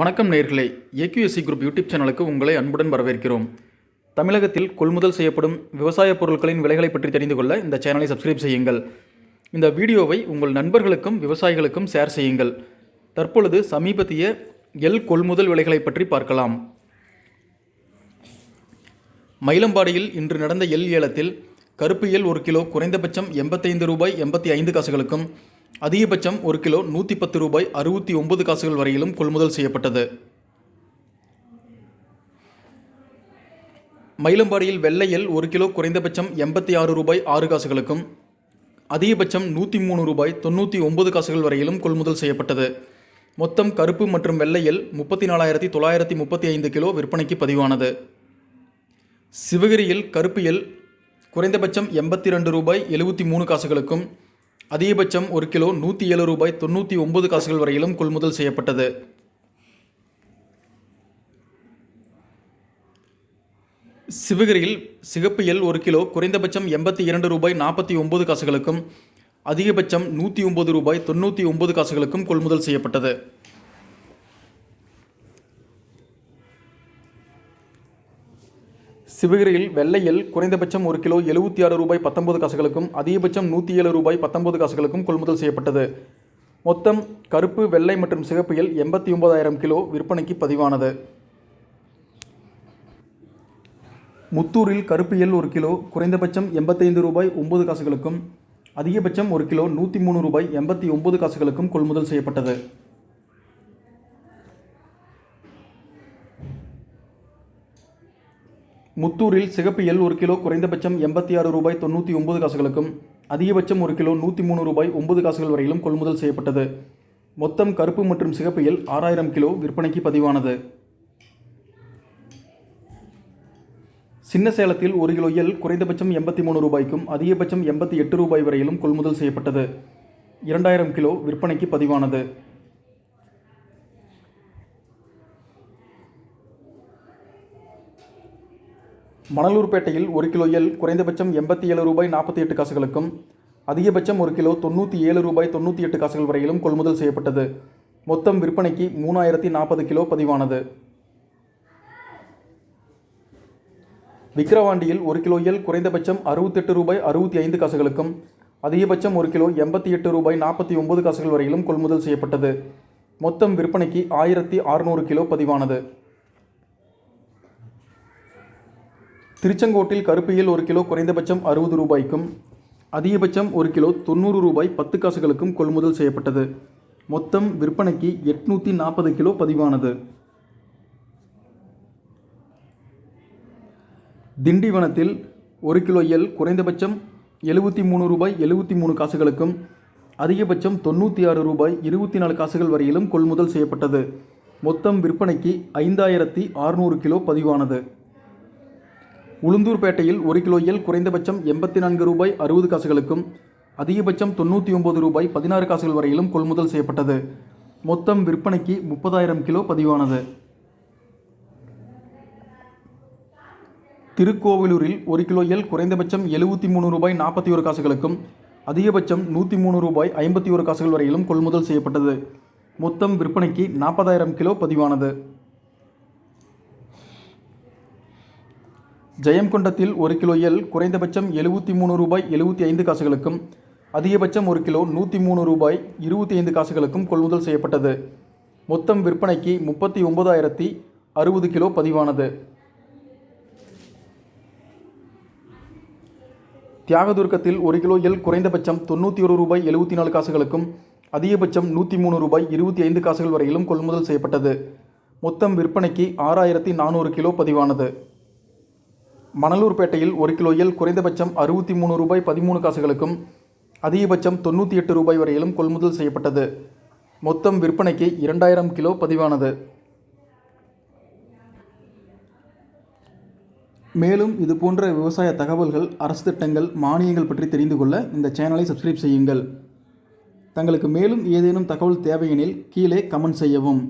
வணக்கம் நேர்களே. AQSC group YouTube சேனலுக்கு உங்களை அன்புடன் வரவேற்கிறோம். தமிழகத்தில் கொள்முதல் செய்யப்படும் விவசாய பொருட்களின் விலைகளை பற்றி தெரிந்து கொள்ள இந்த சேனலை சப்ஸ்கிரைப் செய்யுங்கள். இந்த வீடியோவை உங்கள் நண்பர்களுக்கும் விவசாயிகளுக்கும் ஷேர் செய்யுங்கள். தற்பொழுது சமீபத்திய எல் கொள்முதல் விலைகளை பற்றி பார்க்கலாம். மயிலம்பாடியில் இன்று நடந்த எல் ஏலத்தில் கருப்பு எல் ஒரு கிலோ குறைந்தபட்சம் எண்பத்தைந்து ரூபாய் எண்பத்தி ஐந்து காசுகளுக்கும் அதிகபட்சம் ஒரு கிலோ நூற்றி பத்து ரூபாய் அறுபத்தி ஒன்பது காசுகள் வரையிலும் கொள்முதல் செய்யப்பட்டது. மயிலம்பாடியில் வெள்ளையில் ஒரு கிலோ குறைந்தபட்சம் எண்பத்தி ஆறு ரூபாய் ஆறு காசுகளுக்கும் அதிகபட்சம் நூற்றி மூணு ரூபாய் தொண்ணூற்றி ஒன்பது காசுகள் வரையிலும் கொள்முதல் செய்யப்பட்டது. மொத்தம் கருப்பு மற்றும் வெள்ளையில் முப்பத்தி நாலாயிரத்தி தொள்ளாயிரத்தி முப்பத்தி ஐந்து கிலோ விற்பனைக்கு பதிவானது. சிவகிரியில் கருப்பியல் குறைந்தபட்சம் எண்பத்தி ரெண்டு ரூபாய் எழுபத்தி மூணு காசுகளுக்கும் அதிகபட்சம் ஒரு கிலோ நூற்றி ஏழு ரூபாய் தொண்ணூற்றி ஒன்பது காசுகள் வரையிலும் கொள்முதல் செய்யப்பட்டது. சிவகிரியில் சிகப்பு எல் ஒரு கிலோ குறைந்தபட்சம் எண்பத்தி இரண்டு ரூபாய் நாற்பத்தி ஒன்பது காசுகளுக்கும் அதிகபட்சம் நூற்றி ஒன்பது ரூபாய் தொண்ணூற்றி ஒன்பது காசுகளுக்கும் கொள்முதல் செய்யப்பட்டது. சிவகிரியில் வெள்ளை எல் குறைந்தபட்சம் ஒரு கிலோ எழுபத்தி ஆறு ரூபாய் பத்தொன்பது காசுகளுக்கும் அதிகபட்சம் நூற்றி ஏழு ரூபாய் பத்தொன்பது காசுகளுக்கும் கொள்முதல் செய்யப்பட்டது. மொத்தம் கருப்பு வெள்ளை மற்றும் சிகப்பியல் எண்பத்தி ஒன்பதாயிரம் கிலோ விற்பனைக்கு பதிவானது. முத்தூரில் கருப்பு எல் ஒரு கிலோ குறைந்தபட்சம் எண்பத்தைந்து ரூபாய் ஒன்பது காசுகளுக்கும் அதிகபட்சம் ஒரு கிலோ நூற்றி மூணு ரூபாய் எண்பத்தி ஒன்பது காசுகளுக்கும் கொள்முதல் செய்யப்பட்டது. முத்தூரில் சிகப்பு எல் ஒரு கிலோ குறைந்தபட்சம் எண்பத்தி ஆறு ரூபாய் தொண்ணூற்றி ஒன்பது காசுகளுக்கும் அதிகபட்சம் ஒரு கிலோ நூற்றி மூணு ரூபாய் ஒன்பது காசுகள் வரையிலும் கொள்முதல் செய்யப்பட்டது. மொத்தம் கருப்பு மற்றும் சிகப்பு எல் ஆறாயிரம் கிலோ விற்பனைக்கு பதிவானது. சின்ன சேலத்தில் ஒரு கிலோ எல் குறைந்தபட்சம் எண்பத்தி மூணு ரூபாய்க்கும் அதிகபட்சம் எண்பத்தி எட்டு ரூபாய் வரையிலும் கொள்முதல் செய்யப்பட்டது. இரண்டாயிரம் கிலோ விற்பனைக்கு பதிவானது. மணலூர்பேட்டையில் ஒரு கிலோ எல் குறைந்தபட்சம் எண்பத்தி ஏழு ரூபாய் நாற்பத்தி எட்டு காசுகளுக்கும் அதிகபட்சம் ஒரு கிலோ தொண்ணூற்றி ஏழு ரூபாய் தொண்ணூற்றி எட்டு காசுகள் வரையிலும் கொள்முதல் செய்யப்பட்டது. மொத்தம் விற்பனைக்கு மூணாயிரத்தி நாற்பது கிலோ பதிவானது. விக்கிரவாண்டியில் ஒரு கிலோ எல் குறைந்தபட்சம் அறுபத்தெட்டு ரூபாய் அறுபத்தி ஐந்து காசுகளுக்கும் அதிகபட்சம் ஒரு கிலோ எண்பத்தி எட்டு ரூபாய் நாற்பத்தி ஒன்பது காசுகள் வரையிலும் கொள்முதல் செய்யப்பட்டது. மொத்தம் விற்பனைக்கு ஆயிரத்தி அறுநூறு கிலோ பதிவானது. திருச்செங்கோட்டில் கருப்பியில் ஒரு கிலோ குறைந்தபட்சம் அறுபது ரூபாய்க்கும் அதிகபட்சம் ஒரு கிலோ தொண்ணூறு ரூபாய் பத்து காசுகளுக்கும் கொள்முதல் செய்யப்பட்டது. மொத்தம் விற்பனைக்கு எட்நூற்றி நாற்பது கிலோ பதிவானது. திண்டிவனத்தில் ஒரு கிலோ எல் குறைந்தபட்சம் எழுபத்தி மூணு ரூபாய் எழுபத்தி மூணு காசுகளுக்கும் அதிகபட்சம் தொண்ணூற்றி ஆறு ரூபாய் இருபத்தி நாலு காசுகள் வரையிலும் கொள்முதல் செய்யப்பட்டது. மொத்தம் விற்பனைக்கு ஐந்தாயிரத்தி அறுநூறு கிலோ பதிவானது. உளுந்தூர்பேட்டையில் ஒரு கிலோ எல் குறைந்தபட்சம் எண்பத்தி நான்கு ரூபாய் அறுபது காசுகளுக்கும் அதிகபட்சம் தொண்ணூற்றி ஒம்பது ரூபாய் பதினாறு காசுகள் வரையிலும் கொள்முதல் செய்யப்பட்டது. மொத்தம் விற்பனைக்கு முப்பதாயிரம் கிலோ பதிவானது. திருக்கோவிலூரில் ஒரு கிலோ எல் குறைந்தபட்சம் எழுபத்தி மூணு ரூபாய் நாற்பத்தி ஒரு காசுகளுக்கும் அதிகபட்சம் நூற்றி மூணு ரூபாய் ஐம்பத்தி ஒரு காசுகள் வரையிலும் கொள்முதல் செய்யப்பட்டது. மொத்தம் விற்பனைக்கு நாற்பதாயிரம் கிலோ பதிவானது. ஜெயம்கொண்டத்தில் ஒரு கிலோ எல் குறைந்தபட்சம் எழுபத்தி மூணு ரூபாய் எழுபத்தி ஐந்து காசுகளுக்கும் அதிகபட்சம் ஒரு கிலோ நூற்றி மூணு ரூபாய் இருபத்தி ஐந்து காசுகளுக்கும் கொள்முதல் செய்யப்பட்டது. மொத்தம் விற்பனைக்கு முப்பத்தி ஒன்பதாயிரத்தி அறுபது கிலோ பதிவானது. தியாகதுர்க்கத்தில் ஒரு கிலோ எல் குறைந்தபட்சம் தொண்ணூற்றி ஒரு ரூபாய் எழுபத்தி நாலு காசுகளுக்கும் அதிகபட்சம் நூற்றி மூணு ரூபாய் இருபத்தி ஐந்து காசுகள் வரையிலும் கொள்முதல் செய்யப்பட்டது. மொத்தம் விற்பனைக்கு ஆறாயிரத்தி நானூறு கிலோ பதிவானது. மணலூர்பேட்டையில் ஒரு கிலோயில் குறைந்தபட்சம் அறுபத்தி மூணு ரூபாய் பதிமூணு காசுகளுக்கும் அதிகபட்சம் தொண்ணூற்றி எட்டு ரூபாய் வரையிலும் கொள்முதல் செய்யப்பட்டது. மொத்தம் விற்பனைக்கு இரண்டாயிரம் கிலோ பதிவானது. மேலும் இது போன்ற விவசாய தகவல்கள் அரசு திட்டங்கள் மானியங்கள் பற்றி தெரிந்து கொள்ள இந்த சேனலை சப்ஸ்கிரைப் செய்யுங்கள். தங்களுக்கு மேலும் ஏதேனும் தகவல் தேவையெனில் கீழே கமெண்ட் செய்யவும்.